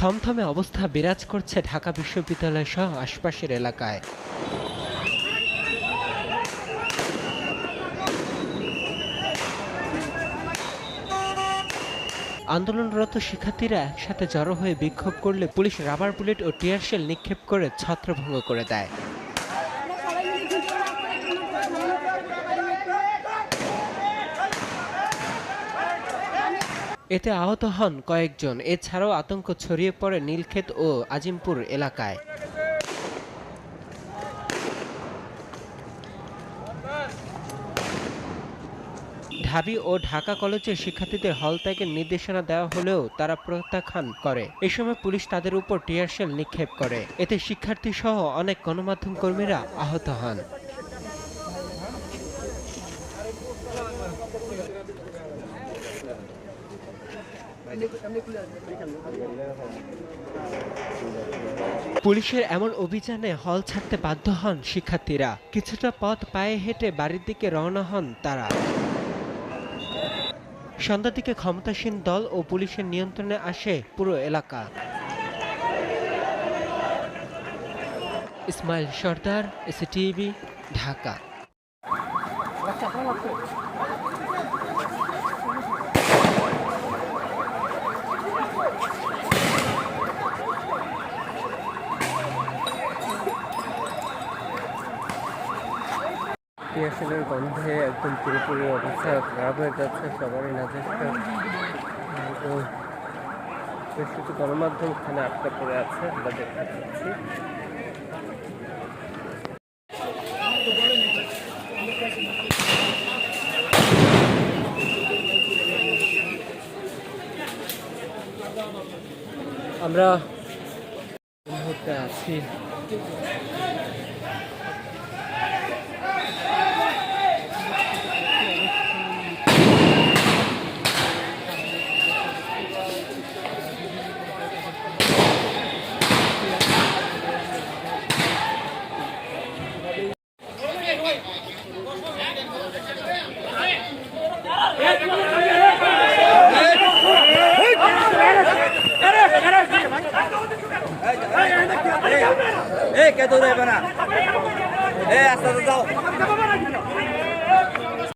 থমথমে অবস্থা বিরাজ করছে ঢাকা বিশ্ববিদ্যালয় সহ আশপাশের এলাকায়। আন্দোলনরত শিক্ষার্থীরা একসাথে জড়ো হয়ে বিক্ষোভ করলে পুলিশ রাবার বুলেট ও টিয়ারশেল নিক্ষেপ করে ছত্রভঙ্গ করে দেয়। এতে আহত হন কয়েকজন। এছাড়াও আতঙ্ক ছড়িয়ে পড়ে নীলক্ষেত ও আজিমপুর এলাকায়। ঢাবি ও ঢাকা কলেজের শিক্ষার্থীদের হল ত্যাগের নির্দেশনা দেওয়া হলেও তারা প্রত্যাখ্যান করে। এ সময় পুলিশ তাদের উপর টিয়ারশেল নিক্ষেপ করে। এতে শিক্ষার্থী সহ অনেক গণমাধ্যম কর্মীরা আহত হন। পুলিশের এমন অভিযানে হল ছাড়তে বাধ্য হন শিক্ষার্থীরা। কিছুটা পথ পায়ে হেঁটে বাড়ির দিকে রওনা হন তারা। সন্ধ্যার দিকে ক্ষমতাসীন দল ও পুলিশের নিয়ন্ত্রণে আসে পুরো এলাকা। ইসমাইল সর্দার এসিটিভি ঢাকা। টিয়ারশেলের গন্ধে একদম পুরোপুরি অবস্থা খারাপ হয়ে যাচ্ছে, সবারই নাজেষ্ট তো বেশ কিছু গণমাধ্যম এখানে আটকা পড়ে আছে, আমরা দেখতে পাচ্ছি আমরা আছি এ কে দৌড়াইবে না এ আস্তে আস্তে যাও